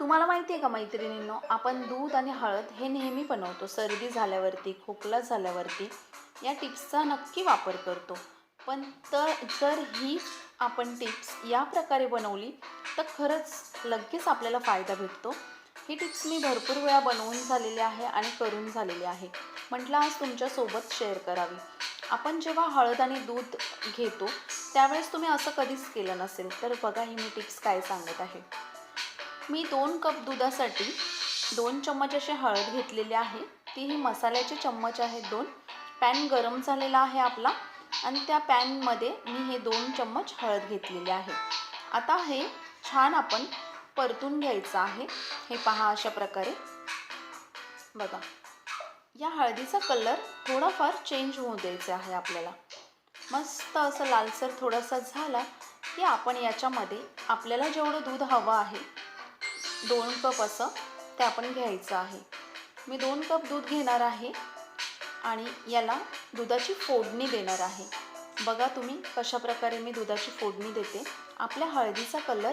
तुम्हाला माहिती आहे का मैत्रिणींनो आपण दूध आणि हळद हे नेहमी बनवतो. सर्दी झाल्यावरती खोकला झाल्यावरती या टिप्सचा नक्की वापर करतो. पण तर जर ही आपण टिप्स या प्रकारे बनवली तर खरंच लगेच आपल्याला फायदा भेटतो. ही टिप्स मी भरपूर वेळा बनवून झालेली आहे आणि करून झालेली आहे. म्हटलं आज तुमच्यासोबत शेअर करावी. आपण जेव्हा हळद आणि दूध घेतो त्यावेळेस तुम्ही असं कधीच केलं नसेल. तर बघा ही मी टिप्स काय सांगत आहे. मी दोन कप दुधासाठी दोन चम्मच असे हळद घेतलेली आहे. तीही मसाल्याचे चम्मच आहेत दोन. पॅन गरम झालेला आहे आपला आणि त्या पॅनमध्ये मी हे दोन चम्मच हळद घेतलेली आहे. आता हे छान आपण परतून घ्यायचं आहे. हे पहा अशा प्रकारे. बघा. या हळदीचा कलर थोडाफार चेंज होऊ द्यायचा आहे आपल्याला. मस्त असं लालसर थोडासा झाला की आपण याच्यामध्ये आपल्याला जेवढं दूध हवं आहे दोन कप असं ते आपण घ्यायचं आहे. मी दोन कप दूध घेणार आहे आणि याला दुधाची फोडणी देणार आहे. बघा तुम्ही कशा प्रकारे मी दुधाची फोडणी देते. आपल्या हळदीचा कलर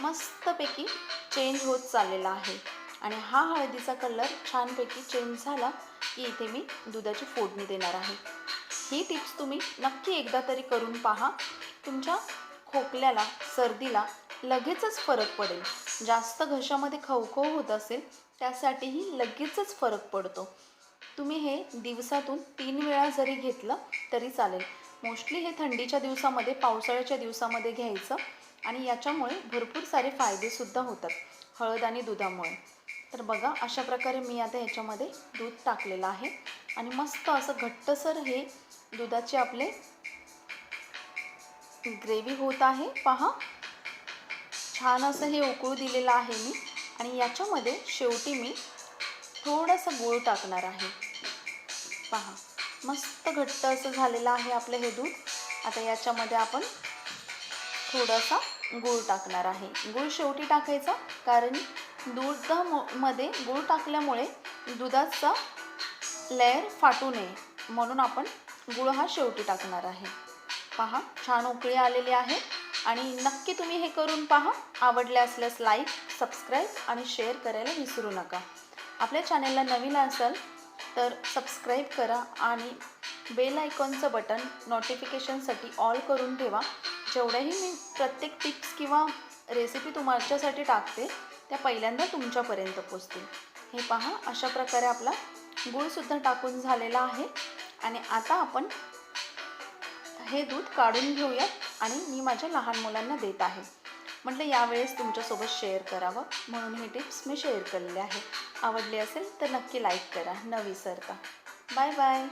मस्तपैकी चेंज होत चाललेला आहे. आणि हा हळदीचा कलर छानपैकी चेंज झाला की इथे मी दुधाची फोडणी देणार आहे. ही टिप्स तुम्ही नक्की एकदा तरी करून पहा. तुमच्या खोकल्याला सर्दीला लगेचच फरक पडेल. जास्त घशामध्ये खवखव होत असेल त्यासाठीही लगेचच फरक पडतो. तुम्ही हे दिवसातून तीन वेळा जरी घेतलं तरी चालेल. मोस्टली हे थंडीच्या दिवसामध्ये पावसाळ्याच्या दिवसामध्ये घ्यायचं आणि याच्यामुळे भरपूर सारे फायदेसुद्धा होतात हळद आणि दुधामुळे. तर बघा अशा प्रकारे मी आता ह्याच्यामध्ये दूध टाकलेलं आहे आणि मस्त असं घट्टसर हे दुधाचे आपले ग्रेव्ही होत आहे. पहा छान असं हे उकळू दिलेलं आहे मी. आणि याच्यामध्ये शेवटी मी थोडंसं गूळ टाकणार आहे. पहा मस्त घट्ट असं झालेलं आहे आपलं हे दूध. आता याच्यामध्ये आपण थोडासा गूळ टाकणार आहे. गूळ शेवटी टाकायचा कारण दूधामध्ये गूळ टाकल्यामुळे दुधाचा लेअर फाटू नये. म्हणून आपण गूळ हा शेवटी टाकणार आहे. पहा छान उकळी आलेली आहे. आणि नक्की तुम्ही हे करून पहा. आवडले असल्यास लाईक सबस्क्राईब आणि शेअर करायला विसरू नका. आपल्या चॅनेलला नवीन असाल तर सबस्क्राईब करा आणि बेल आयकॉनचं बटन नोटिफिकेशनसाठी ऑल करून ठेवा. जेवढ्याही मी प्रत्येक टिप्स किंवा रेसिपी तुमच्यासाठी टाकते त्या पहिल्यांदा तुमच्यापर्यंत पोचतील हे पहा अशा प्रकारे आपला गुळसुद्धा टाकून झालेला आहे. आणि आता आपण हे दूध काढून घेऊयात. आणि मी माझ्या लहान मुलांना देत आहे. म्हटलं यावेळेस तुमच्यासोबत शेअर करावं. म्हणून हे टिप्स मी शेअर केलेले आहे आवडली असेल तर नक्की लाईक करा. न विसरता बाय बाय